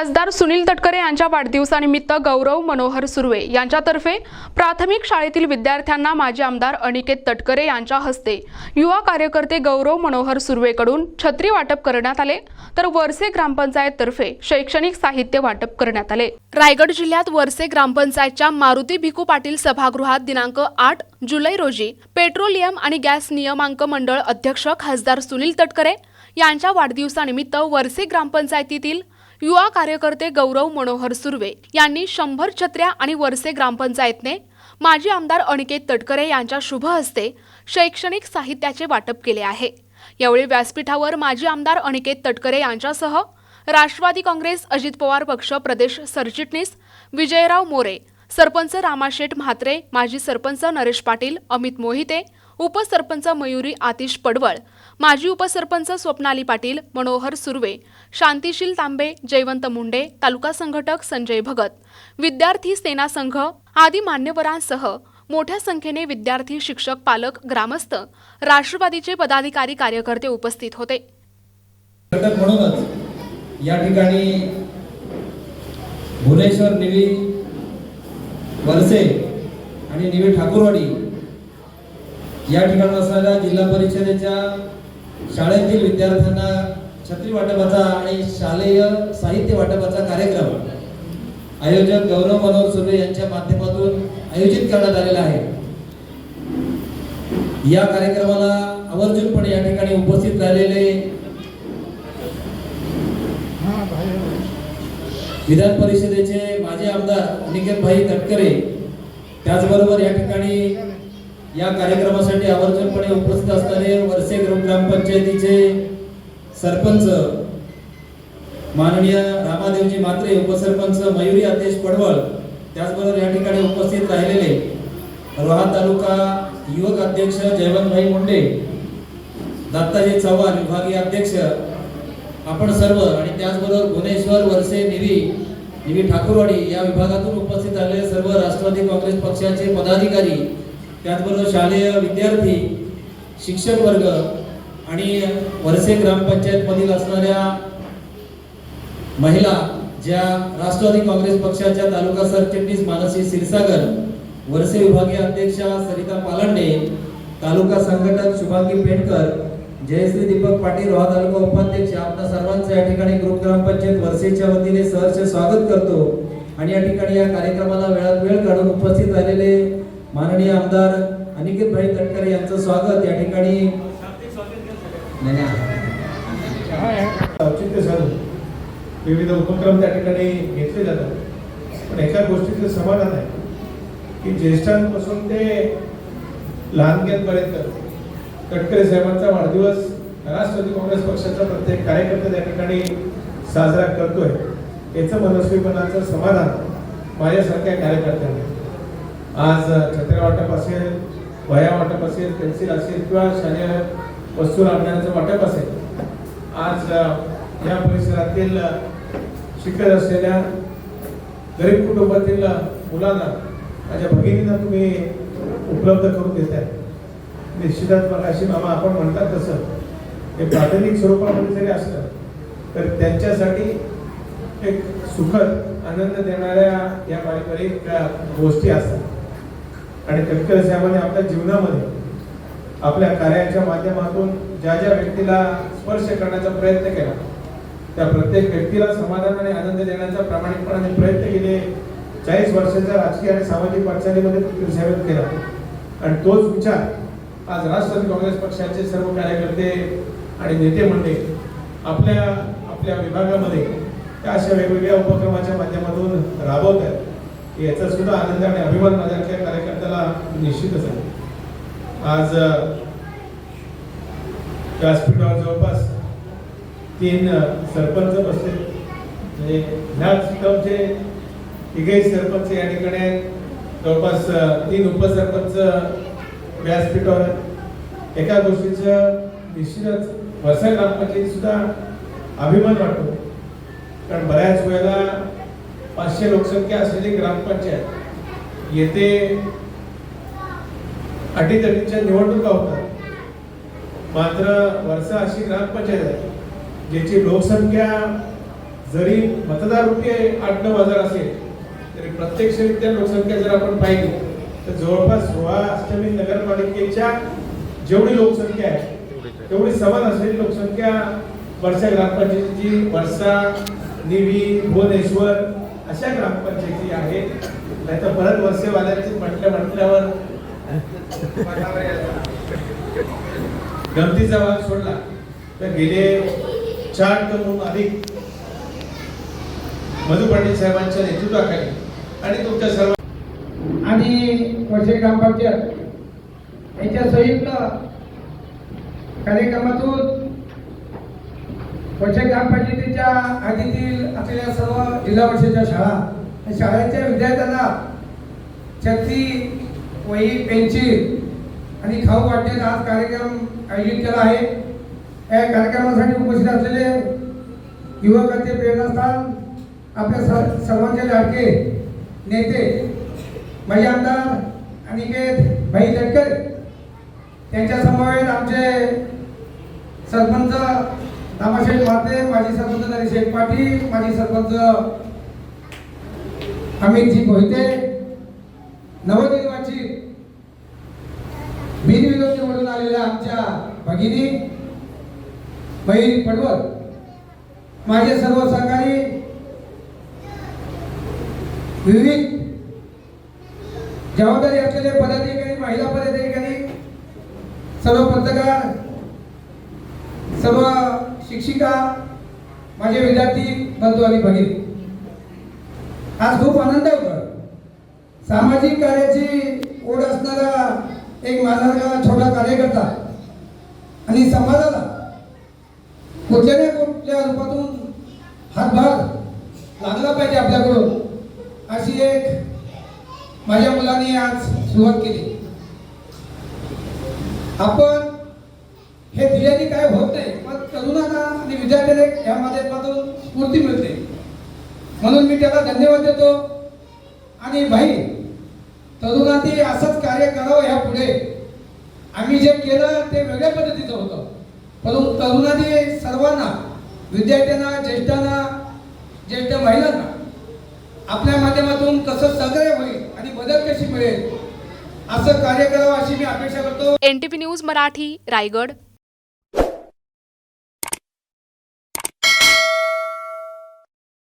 खासदार सुनील तटकरे यांच्या वाढदिवसानिमित्त गौरव मनोहर सुर्वे यांच्यातर्फे प्राथमिक शाळेतील विद्यार्थ्यांना माजी आमदार अनिकेत तटकरे यांच्या हस्ते युवा कार्यकर्ते गौरव मनोहर सुर्वेकडून छत्री वाटप करण्यात आले तर वरसे ग्रामपंचायततर्फे शैक्षणिक साहित्य वाटप करण्यात आले. रायगड जिल्ह्यात वरसे ग्रामपंचायतच्या मारुती भिकू पाटील सभागृहात दिनांक आठ जुलै रोजी पेट्रोलियम आणि गॅस नियमांक मंडळ अध्यक्ष खासदार सुनील तटकरे यांच्या वाढदिवसानिमित्त वरसे ग्रामपंचायतीतील युवा कार्यकर्ते गौरव मनोहर सुर्वे यांनी शंभर छत्र्या आणि वरसे ग्रामपंचायतने माजी आमदार अनिकेत तटकरे यांच्या शुभ हस्ते शैक्षणिक साहित्याचे वाटप केले आहे. यावेळी व्यासपीठावर माजी आमदार अनिकेत तटकरे यांच्यासह राष्ट्रवादी काँग्रेस अजित पवार पक्ष प्रदेश सरचिटणीस विजयराव मोरे सरपंच रामाशेठ म्हात्रे माजी सरपंच नरेश पाटील अमित मोहिते उपसरपंच मयुरी आतिश पडवळ माजी उपसरपंच स्वप्नाली पाटील मनोहर सुर्वे शांतिशील तांबे जयवंत मुंडे तालुका संघटक संजय भगत विद्यार्थी सेना संघ आदी मान्यवरांसह मोठ्या संख्येने विद्यार्थी शिक्षक पालक ग्रामस्थ राष्ट्रवादीचे पदाधिकारी कार्यकर्ते उपस्थित होते. म्हणूनच या ठिकाणी भुवनेश्वर निवी वरसे आणि निवी ठाकूरवाडी या ठिकाणी असणाऱ्या जिल्हा परिषदेच्या शाळेतील विद्यार्थ्यांना छत्री वाटपाचा आणि शालेय साहित्य वाटपाचा कार्यक्रम आयोजक गौरव मनोहर सुर्वे यांच्या माध्यमातून आयोजित करण्यात आलेला आहे. या कार्यक्रमाला आवर्जूनपणे या ठिकाणी उपस्थित राहिलेले विधान परिषदेचे माजी आमदार अनिकेत भाई तटकरे त्याचबरोबर या ठिकाणी या कार्यक्रमासाठी आवर्जूनपणे उपस्थित असणारे वरसे ग्राम- ग्रामपंचायतीचे सरपंच माननीय रामादेवजी मात्रे उपसरपंच मयुरी आदेश पडवळ त्याचबरोबर या ठिकाणी उपस्थित राहिलेले रोहा तालुका युवक अध्यक्ष जयवंतभाई मुंडे दत्ताजी चव्हाण विभागीय अध्यक्ष आपण सर्व आणि त्याचबरोबर भुवनेश्वर वरसे निवी निवी ठाकूरवाडी या विभागातून उपस्थित आलेले सर्व राष्ट्रवादी काँग्रेस पक्षाचे पदाधिकारी त्याचबरोबर शालेय विद्यार्थी शिक्षक वर्ग आणि वरसे ग्रामपंचायतमधील असणाऱ्या महिला ज्या राष्ट्रवादी काँग्रेस पक्षाच्या तालुका सरचिटणीस मानसी क्षीरसागर वरसे विभागीय अध्यक्षा सरिता पालंडे तालुका संघटक शुभांगी पेंडकर जयश्री दीपक पाटील रोहा तालुका उपाध्यक्ष आपल्या सर्वांचं या ठिकाणी ग्रुप ग्रामपंचायत वर्षेच्या वतीने सहर्ष स्वागत करतो. आणि या ठिकाणी या कार्यक्रमाला वेळात वेळ काढून उपस्थित झालेले माननीय आमदार अनिकेत भाई तटकरे यांचं स्वागत या ठिकाणी. औचित्य साधून विविध उपक्रम त्या ठिकाणी घेतले जातात. पण एका गोष्टीचं समाधान आहे की ज्येष्ठांपासून ते लहानग्यांपर्यंत तटकरे साहेबांचा वाढदिवस राष्ट्रवादी काँग्रेस पक्षाचा प्रत्येक कार्यकर्ता त्या ठिकाणी साजरा करतोय. याचं मनस्वीपणाचं समाधान माझ्यासारख्या कार्यकर्त्यांना आज छत्र्या वाटप असेल वह्या वाटप असेल पेन्सिल असेल किंवा शालेय वस्तू लागण्याचं वाटप असेल आज या परिसरातील शिकत असलेल्या गरीब कुटुंबातील मुलांना माझ्या भगिनींना तुम्ही उपलब्ध करून देताय. निश्चितच मग अशी मामा आपण म्हणतात तसं हे प्राथमिक स्वरूपामध्ये जरी असलं तर त्यांच्यासाठी एक सुखद आनंद देणाऱ्या या पारंपरिक गोष्टी असतात. आणि तटकरे साहेबांनी आपल्या जीवनामध्ये आपल्या कार्याच्या माध्यमातून ज्या ज्या व्यक्तीला स्पर्श करण्याचा प्रयत्न केला त्या प्रत्येक व्यक्तीला समाधान आणि आनंद देण्याचा प्रामाणिकपणाने प्रयत्न केले चाळीस वर्षाच्या राजकीय आणि सामाजिक वाटचालीमध्ये तटकरे साहेबांनी केला. आणि तोच विचार आज राष्ट्रवादी काँग्रेस पक्षाचे सर्व कार्यकर्ते आणि नेते मंडळी आपल्या आपल्या विभागामध्ये त्या अशा वेगवेगळ्या उपक्रमाच्या माध्यमातून राबवत आहेत. याचा सुद्धा आनंद आणि अभिमान माझ्या निश्चितच आहे. आज व्यासपीठावर जवळपास तीन सरपंच बसले. म्हणजे ह्याच गावचे तिघही सरपंच या ठिकाणी जवळपास तीन उपसरपंच व्यासपीठावर आहेत. एका गोष्टीचं निश्चितच वरसा ग्रामपंचायत सुद्धा अभिमान वाटतो. कारण बऱ्याच वेळेला पाचशे लोकसंख्या असलेली ग्रामपंचायत येथे अटीतटीच्या निवडणुका होतात. मात्र वर्षा अशी ग्रामपंचायत आहे ज्याची लोकसंख्या जरी मतदार रुपये आठ नऊ हजार असेल तरी प्रत्यक्षरित्या लोकसंख्या जर आपण पाहिली तर जवळपास सोळा अष्टमी नगरपालिकेच्या जेवढी लोकसंख्या आहे तेवढी समान असलेली लोकसंख्या वर्षा ग्रामपंचायतीची वर्षा निवी भुवनेश्वर अशा ग्रामपंचायती आहेत. नाही तर परत वर्षेवाल्यांची म्हटल्या म्हटल्यावर गमतीचा भाग सोडला. तर गेले चार करून अधिक. मधु पंडित साहेबांच्या नेतृत्वाखाली. आणि तुमच्या सर्व आणि वसे ग्रामपंचायत यांच्या संयुक्त कार्यक्रमातून वसे ग्रामपंचायतीच्या आधीतील असलेल्या सर्व जिल्हा परिषदेच्या शाळा शाळेच्या विद्यार्थ्यांना छत्री वही पेन्सिल आणि खाऊ वाटेल आज कार्यक्रम आयोजित केला आहे. या कार्यक्रमासाठी उपस्थित असलेले युवकांचे प्रेरणास्थान आपल्या सर्व- सर्वांचे लाडके नेते माजी आमदार अनिकेत भाई तटकर त्यांच्या समवेत आमचे सरपंच दामाशेठ माते माजी सरपंच शेख पाटील माजी सरपंच अमितजी मोहिते नवनिर्वाचित बिनविरोध निवडून आलेल्या आमच्या भगिनी बहीण पडवळ माझे सर्व सहकारी विविध जबाबदारी असलेले पदाधिकारी महिला पदाधिकारी सर्व पत्रकार सर्व शिक्षिका माझे विद्यार्थी बंधू आणि भगिनी. आज खूप आनंद होतो सामाजिक कार्याची ओढ असणारा एक माझा छोटा कार्यकर्ता आणि समाजाला कुठल्या ना कुठल्या रूपातून हातभार लागला पाहिजे आपल्याकडून अशी एक माझ्या मुलांनी आज सुरुवात केली. आपण हे दिल्याने काय होत नाही पण तरुणांना आणि विद्यार्थ्यांना या माध्यमातून स्फूर्ती मिळते. म्हणून मी त्याला धन्यवाद देतो. आणि भाई तरुणांनी असंच कार्य करावं ह्या पुढे आम्ही जे केलं ते वेगळ्या पद्धतीचं होतं. परंतु तरुणांनी सर्वांना विद्यार्थ्यांना ज्येष्ठांना ज्येष्ठ महिलांना आपल्या माध्यमातून कसं सहकार्य होईल आणि मदत कशी मिळेल असं कार्य करावं अशी मी अपेक्षा करतो. NTP news Marathi Raigad.